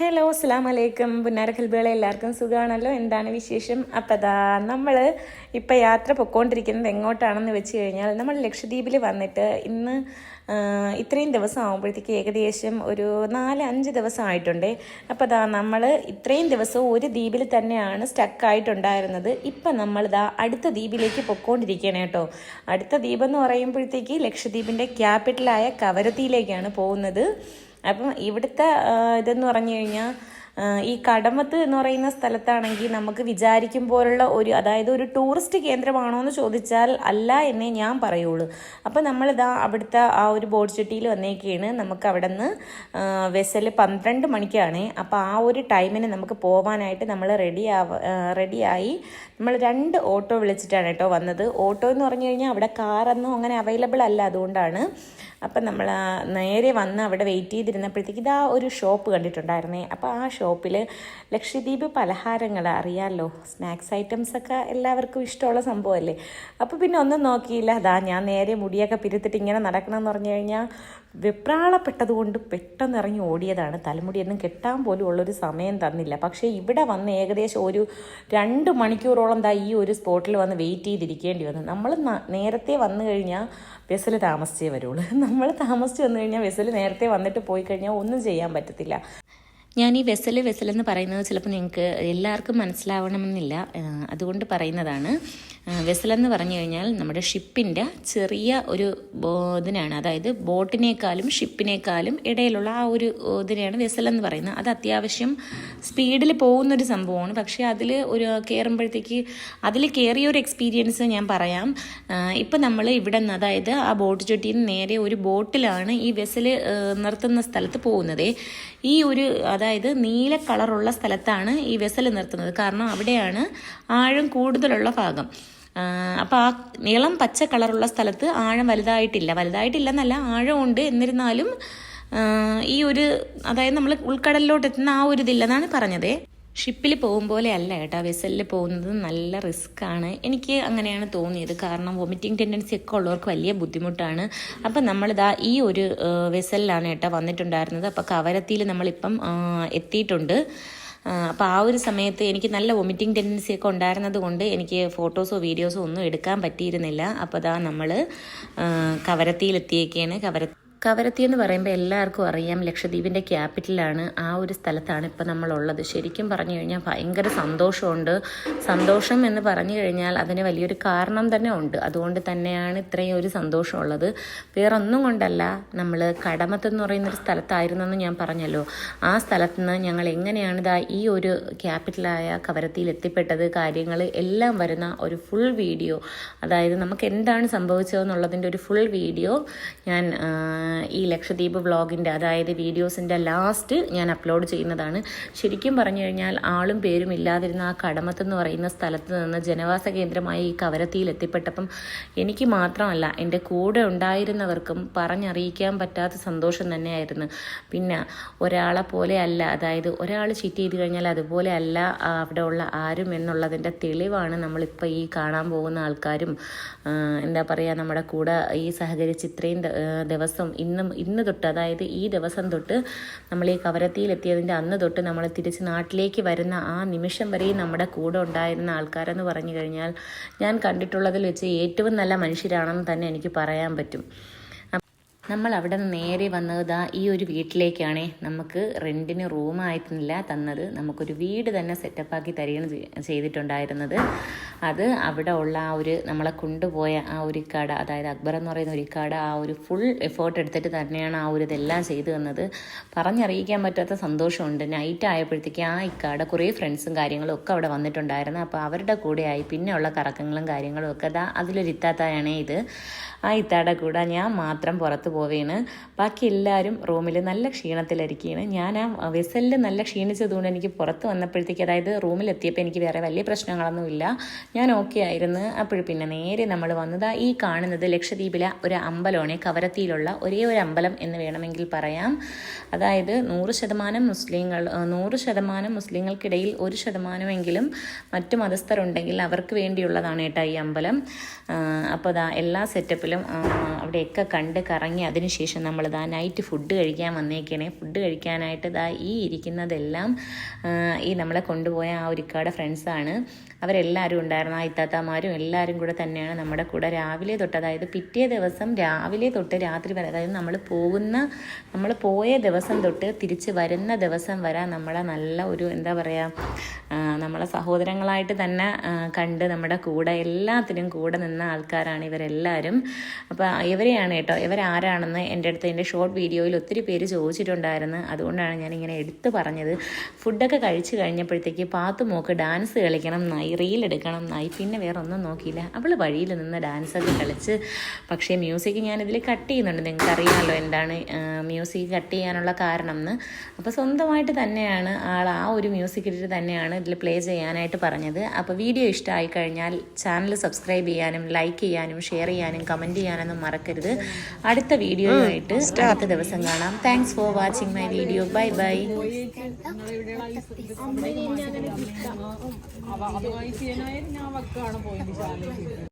Hello അസ്സാം വലൈക്കും പുന്നാരക്കൽബികളെ എല്ലാവർക്കും സുഖമാണല്ലോ എന്താണ് വിശേഷം? അപ്പം അതാ നമ്മൾ ഇപ്പം യാത്ര പൊയ്ക്കൊണ്ടിരിക്കുന്നത് എങ്ങോട്ടാണെന്ന് വെച്ച് കഴിഞ്ഞാൽ നമ്മൾ ലക്ഷദ്വീപിൽ വന്നിട്ട് ഇന്ന് ഇത്രയും ദിവസം ആകുമ്പോഴത്തേക്ക് ഏകദേശം ഒരു നാല് അഞ്ച് ദിവസം ആയിട്ടുണ്ട്. അപ്പം അതാ നമ്മൾ ഇത്രയും ദിവസം ഒരു ദ്വീപിൽ തന്നെയാണ് സ്റ്റക്കായിട്ടുണ്ടായിരുന്നത് ഇപ്പം നമ്മൾ ദാ അടുത്ത ദ്വീപിലേക്ക് പൊയ്ക്കൊണ്ടിരിക്കുകയാണ് കേട്ടോ. അടുത്ത ദ്വീപെന്ന് പറയുമ്പോഴത്തേക്ക് ലക്ഷദ്വീപിന്റെ ക്യാപിറ്റലായ കവരത്തിയിലേക്കാണ് പോകുന്നത്. അപ്പം ഇവിടുത്തെ ഇതെന്ന് പറഞ്ഞു കഴിഞ്ഞാൽ ഈ കടമത്ത് എന്ന് പറയുന്ന സ്ഥലത്താണെങ്കിൽ നമുക്ക് വിചാരിക്കും പോലുള്ള ഒരു അതായത് ഒരു ടൂറിസ്റ്റ് കേന്ദ്രമാണോ എന്ന് ചോദിച്ചാൽ അല്ല എന്നേ ഞാൻ പറയുള്ളൂ. അപ്പം നമ്മളിതാ അവിടുത്തെ ആ ഒരു ബോട്ട് ചുട്ടിയിൽ വന്നേക്കാണ്. നമുക്ക് അവിടെ നിന്ന് വെസൽ പന്ത്രണ്ട് മണിക്കാണ്. അപ്പോൾ ആ ഒരു ടൈമിന് നമുക്ക് പോകാനായിട്ട് നമ്മൾ റെഡി ആവ റെഡിയായി നമ്മൾ രണ്ട് ഓട്ടോ വിളിച്ചിട്ടാണ് കേട്ടോ വന്നത്. ഓട്ടോ എന്ന് പറഞ്ഞു കഴിഞ്ഞാൽ അവിടെ കാറൊന്നും അങ്ങനെ അവൈലബിൾ അല്ല അതുകൊണ്ടാണ്. അപ്പം നമ്മൾ നേരെ വന്ന് അവിടെ വെയിറ്റ് ചെയ്തിരുന്നപ്പോഴത്തേക്ക് ഇതാ ഒരു ഷോപ്പ് കണ്ടിട്ടുണ്ടായിരുന്നേ. അപ്പോൾ ആ ഷോപ്പിൽ ലക്ഷദ്വീപ് പലഹാരങ്ങൾ അറിയാമല്ലോ സ്നാക്സ് ഐറ്റംസ് ഒക്കെ എല്ലാവർക്കും ഇഷ്ടമുള്ള സംഭവമല്ലേ? അപ്പോൾ പിന്നെ ഒന്നും നോക്കിയില്ല. അതാ ഞാൻ നേരെ മുടിയൊക്കെ പിരുത്തിട്ട് ഇങ്ങനെ നടക്കണം എന്ന് പറഞ്ഞു കഴിഞ്ഞാൽ വെപ്രാളപ്പെട്ടത് കൊണ്ട് പെട്ടെന്ന് ഇറങ്ങി ഓടിയതാണ്. തലമുടിയൊന്നും കെട്ടാൻ പോലും ഉള്ളൊരു സമയം തന്നില്ല. പക്ഷേ ഇവിടെ വന്ന് ഏകദേശം ഒരു രണ്ട് മണിക്കൂറോളം ദാ ഈ ഒരു സ്പോട്ടിൽ വന്ന് വെയിറ്റ് ചെയ്തിരിക്കേണ്ടി വന്നു. നമ്മൾ നേരത്തെ വന്നു കഴിഞ്ഞാൽ ബസ്സിൽ താമസിച്ചേ വരുള്ളൂ. നമ്മൾ താമസിച്ച് വന്നു കഴിഞ്ഞാൽ വെസൽ നേരത്തെ വന്നിട്ട് പോയി കഴിഞ്ഞാൽ ഒന്നും ചെയ്യാൻ പറ്റത്തില്ല. ഞാൻ ഈ വെസൽ വെസൽ എന്ന് പറയുന്നത് ചിലപ്പോൾ നിങ്ങൾക്ക് എല്ലാവർക്കും മനസ്സിലാവണമെന്നില്ല. അതുകൊണ്ട് പറയുന്നതാണ്. എന്ന് പറഞ്ഞു കഴിഞ്ഞാൽ നമ്മുടെ ഷിപ്പിന്റെ ചെറിയ ഒരു ഇതിനാണ്. അതായത് ബോട്ടിനേക്കാളും ഷിപ്പിനേക്കാളും ഇടയിലുള്ള ആ ഒരു ഇതിനെയാണ് എന്ന് പറയുന്നത്. അത് അത്യാവശ്യം സ്പീഡിൽ പോകുന്നൊരു സംഭവമാണ്. പക്ഷേ അതിൽ ഒരു കയറുമ്പോഴത്തേക്ക് അതിൽ കയറിയ ഒരു എക്സ്പീരിയൻസ് ഞാൻ പറയാം. ഇപ്പം നമ്മൾ ഇവിടെ നിന്ന് അതായത് ആ ബോട്ട് ചുറ്റിയിൽ നിന്ന് നേരെ ഒരു ബോട്ടിലാണ് ഈ വെസൽ നിർത്തുന്ന സ്ഥലത്ത് പോകുന്നത്. ഈ ഒരു അതായത് നീല കളറുള്ള സ്ഥലത്താണ് ഈ വെസൽ നിർത്തുന്നത്. കാരണം അവിടെയാണ് ആഴം കൂടുതലുള്ള ഭാഗം. അപ്പോൾ ആ നീളം പച്ച കളറുള്ള സ്ഥലത്ത് ആഴം വലുതായിട്ടില്ല. വലുതായിട്ടില്ലെന്നല്ല ആഴമുണ്ട് എന്നിരുന്നാലും ഈ ഒരു അതായത് നമ്മൾ ഉൾക്കടലിലോട്ട് എത്തുന്ന ആ ഒരു ഇതില്ലെന്നാണ് പറഞ്ഞത്. ഷിപ്പിൽ പോകും പോലെ അല്ല കേട്ടോ വെസലിൽ പോകുന്നത് നല്ല റിസ്ക് ആണ് എനിക്ക് അങ്ങനെയാണ് തോന്നിയത്. കാരണം വൊമിറ്റിംഗ് ടെൻഡൻസി ഒക്കെ ഉള്ളവർക്ക് വലിയ ബുദ്ധിമുട്ടാണ്. അപ്പം നമ്മളിതാ ഈ ഒരു വെസലിലാണ് കേട്ടോ വന്നിട്ടുണ്ടായിരുന്നത്. അപ്പോൾ കവരത്തിയിൽ നമ്മളിപ്പം എത്തിയിട്ടുണ്ട്. അപ്പോൾ ആ ഒരു സമയത്ത് എനിക്ക് നല്ല വൊമിറ്റിംഗ് ടെൻഡൻസി ഒക്കെ ഉണ്ടായിരുന്നത് കൊണ്ട് എനിക്ക് ഫോട്ടോസോ വീഡിയോസോ ഒന്നും എടുക്കാൻ പറ്റിയിരുന്നില്ല. അപ്പോൾ അതാ നമ്മൾ കവരത്തിയിലെത്തിയേക്കാണ്. കവര കവരത്തി എന്ന് പറയുമ്പോൾ എല്ലാവർക്കും അറിയാം ലക്ഷദ്വീപിന്റെ ക്യാപിറ്റലാണ് ആ ഒരു സ്ഥലത്താണ് ഇപ്പം നമ്മളുള്ളത്. ശരിക്കും പറഞ്ഞു കഴിഞ്ഞാൽ ഭയങ്കര സന്തോഷമുണ്ട്. സന്തോഷം എന്ന് പറഞ്ഞു കഴിഞ്ഞാൽ അതിന് വലിയൊരു കാരണം തന്നെ ഉണ്ട്. അതുകൊണ്ട് തന്നെയാണ് ഇത്രയും ഒരു സന്തോഷമുള്ളത്. വേറെ ഒന്നും കൊണ്ടല്ല നമ്മൾ കടമത്ത് എന്ന് പറയുന്നൊരു സ്ഥലത്തായിരുന്നെന്ന് ഞാൻ പറഞ്ഞല്ലോ. ആ സ്ഥലത്ത് നിന്ന് ഞങ്ങൾ എങ്ങനെയാണ് ഇതാ ഈ ഒരു ക്യാപിറ്റലായ കവരത്തിയിൽ എത്തിപ്പെട്ടത് കാര്യങ്ങൾ എല്ലാം വരുന്ന ഒരു ഫുൾ വീഡിയോ. അതായത് നമുക്ക് എന്താണ് സംഭവിച്ചതെന്നുള്ളതിന്റെ ഒരു ഫുൾ വീഡിയോ ഞാൻ ഈ ലക്ഷദ്വീപ് വ്ളോഗിന്റെ അതായത് വീഡിയോസിന്റെ ലാസ്റ്റ് ഞാൻ അപ്ലോഡ് ചെയ്യുന്നതാണ്. ശരിക്കും പറഞ്ഞു കഴിഞ്ഞാൽ ആളും പേരും ഇല്ലാതിരുന്ന ആ കടമത്തെന്ന് പറയുന്ന സ്ഥലത്ത് നിന്ന് ജനവാസ കേന്ദ്രമായി ഈ കവരത്തിയിൽ എത്തിപ്പെട്ടപ്പം എനിക്ക് മാത്രമല്ല എന്റെ കൂടെ ഉണ്ടായിരുന്നവർക്കും പറഞ്ഞറിയിക്കാൻ പറ്റാത്ത സന്തോഷം തന്നെയായിരുന്നു. പിന്നെ ഒരാളെ പോലെ അല്ല അതായത് ഒരാൾ ചീറ്റ് ചെയ്ത് കഴിഞ്ഞാൽ അതുപോലെ അല്ല അവിടെ ഉള്ള ആരും എന്നുള്ളതിന്റെ തെളിവാണ് നമ്മളിപ്പോൾ ഈ കാണാൻ പോകുന്ന ആൾക്കാരും എന്താ പറയുക നമ്മുടെ കൂടെ ഈ സഹകരിച്ച് ഇത്രയും ദിവസം ഇന്നും ഇന്ന് തൊട്ട് അതായത് ഈ ദിവസം തൊട്ട് നമ്മൾ ഈ കവരത്തിയിലെത്തിയതിന്റെ അന്ന് തൊട്ട് നമ്മൾ തിരിച്ച് നാട്ടിലേക്ക് വരുന്ന ആ നിമിഷം വരെയും നമ്മുടെ കൂടെ ഉണ്ടായിരുന്ന ആൾക്കാരെന്ന് പറഞ്ഞു കഴിഞ്ഞാൽ ഞാൻ കണ്ടിട്ടുള്ളതിൽ വെച്ച് ഏറ്റവും നല്ല മനുഷ്യരാണെന്ന് തന്നെ എനിക്ക് പറയാൻ പറ്റും. നമ്മൾ അവിടെ നിന്ന് നേരെ വന്നത് ദാ ഈ ഒരു വീട്ടിലേക്കാണേ. നമുക്ക് റെന്റിന് റൂമായിരുന്നില്ല തന്നത്. നമുക്കൊരു വീട് തന്നെ സെറ്റപ്പാക്കി തരികയാണ് ചെയ്- ചെയ്തിട്ടുണ്ടായിരുന്നത്. അത് അവിടെ ഉള്ള ആ ഒരു നമ്മളെ കൊണ്ടുപോയ ആ ഒരു കട അതായത് അക്ബർ എന്ന് പറയുന്ന ഒരു കട ആ ഒരു ഫുൾ എഫേർട്ട് എടുത്തിട്ട് തന്നെയാണ് ആ ഒരു ഇതെല്ലാം ചെയ്തു തന്നത്. പറഞ്ഞറിയിക്കാൻ പറ്റാത്ത സന്തോഷമുണ്ട്. നൈറ്റ് ആയപ്പോഴത്തേക്ക് ആ ഇക്കാട കുറേ ഫ്രണ്ട്സും കാര്യങ്ങളും ഒക്കെ അവിടെ വന്നിട്ടുണ്ടായിരുന്നു. അപ്പോൾ അവരുടെ കൂടെയായി പിന്നെയുള്ള കറക്കങ്ങളും കാര്യങ്ങളും ഒക്കെ ദാ അതിലൊരു ഇത്താത്തായാണേ ഇത്. ആ ഇത്താടെ കൂടെ ഞാൻ മാത്രം പുറത്ത് പോവേണ്. ബാക്കി എല്ലാവരും റൂമിൽ നല്ല ക്ഷീണത്തിലിരിക്കുകയാണ് ഞാൻ ആ വെസലിൽ നല്ല ക്ഷീണിച്ചതുകൊണ്ട് എനിക്ക് പുറത്ത് വന്നപ്പോഴത്തേക്ക് അതായത് റൂമിലെത്തിയപ്പോൾ എനിക്ക് വേറെ വലിയ പ്രശ്നങ്ങളൊന്നുമില്ല. ഞാൻ ഓക്കെ ആയിരുന്നു. അപ്പോൾ പിന്നെ നേരെ നമ്മൾ വന്നത് ഈ കാണുന്നത് ലക്ഷദ്വീപിലെ ഒരു അമ്പലമാണ് കവരത്തിയിലുള്ള ഒരേ ഒരു അമ്പലം എന്ന് വേണമെങ്കിൽ പറയാം. അതായത് നൂറ് ശതമാനം മുസ്ലിങ്ങൾ നൂറ് ശതമാനം മുസ്ലിങ്ങൾക്കിടയിൽ ഒരു ശതമാനമെങ്കിലും മറ്റു മതസ്ഥരുണ്ടെങ്കിൽ അവർക്ക് വേണ്ടിയുള്ളതാണ് കേട്ടോ ഈ അമ്പലം. അപ്പോൾ അതാ എല്ലാ സെറ്റപ്പിലും ടെമ്പിളും അവിടെയൊക്കെ കണ്ട് കറങ്ങി അതിനുശേഷം നമ്മൾ ദാ നൈറ്റ് ഫുഡ് കഴിക്കാൻ വന്നേക്കണേ. ഫുഡ് കഴിക്കാനായിട്ട് ദാ ഈ ഇരിക്കുന്നതെല്ലാം ഈ നമ്മളെ കൊണ്ടുപോയ ആ ഒരുക്കാട് ഫ്രണ്ട്സാണ് അവരെല്ലാവരും ഉണ്ടായിരുന്നു. ആ ഇത്താത്തമാരും എല്ലാവരും കൂടെ തന്നെയാണ് നമ്മുടെ കൂടെ രാവിലെ തൊട്ട് അതായത് പിറ്റേ ദിവസം രാവിലെ തൊട്ട് രാത്രി വരെ അതായത് നമ്മൾ പോകുന്ന നമ്മൾ പോയ ദിവസം തൊട്ട് തിരിച്ച് വരുന്ന ദിവസം വരെ നമ്മളെ നല്ല ഒരു എന്താ പറയുക നമ്മളെ സഹോദരങ്ങളായിട്ട് തന്നെ കണ്ട് നമ്മുടെ കൂടെ എല്ലാത്തിനും കൂടെ നിന്ന ആൾക്കാരാണ് ഇവരെല്ലാവരും അപ്പോൾ ഇവരെയാണ് കേട്ടോ ഇവരാരാണെന്ന് എന്റെ അടുത്ത് എന്റെ ഷോർട്ട് വീഡിയോയിൽ ഒത്തിരി പേര് ചോദിച്ചിട്ടുണ്ടായിരുന്നു. അതുകൊണ്ടാണ് ഞാൻ ഇങ്ങനെ എടുത്ത് പറഞ്ഞത്. ഫുഡൊക്കെ കഴിച്ചു കഴിഞ്ഞപ്പോഴത്തേക്ക് പാത്തു മോക്ക് ഡാൻസ് കളിക്കണം എന്നായി. റീൽ എടുക്കണം എന്നായി. പിന്നെ വേറെ ഒന്നും നോക്കിയില്ല. അവൾ വഴിയിൽ നിന്ന് ഡാൻസൊക്കെ കളിച്ച് പക്ഷേ മ്യൂസിക് ഞാനിതിൽ കട്ട് ചെയ്യുന്നുണ്ട്. നിങ്ങൾക്ക് അറിയാമല്ലോ എന്താണ് മ്യൂസിക് കട്ട് ചെയ്യാനുള്ള കാരണം എന്ന് അപ്പോൾ സ്വന്തമായിട്ട് തന്നെയാണ് ആൾ ആ ഒരു മ്യൂസിക് ഇട്ടിട്ട് തന്നെയാണ് ഇതിൽ പ്ലേ ചെയ്യാനായിട്ട് പറഞ്ഞത്. അപ്പോൾ വീഡിയോ ഇഷ്ടമായി കഴിഞ്ഞാൽ ചാനൽ സബ്സ്ക്രൈബ് ചെയ്യാനും ലൈക്ക് ചെയ്യാനും ഷെയർ ചെയ്യാനും കമന്റ് ചെയ്യാനൊന്നും മറക്കരുത്. അടുത്ത വീഡിയോയുമായിട്ട് അടുത്ത ദിവസം കാണാം. Thanks for watching my video bye bye അവ സി ചെയ്യാനായാലും ഞാൻ വക്കാണ് പോയിന്റ്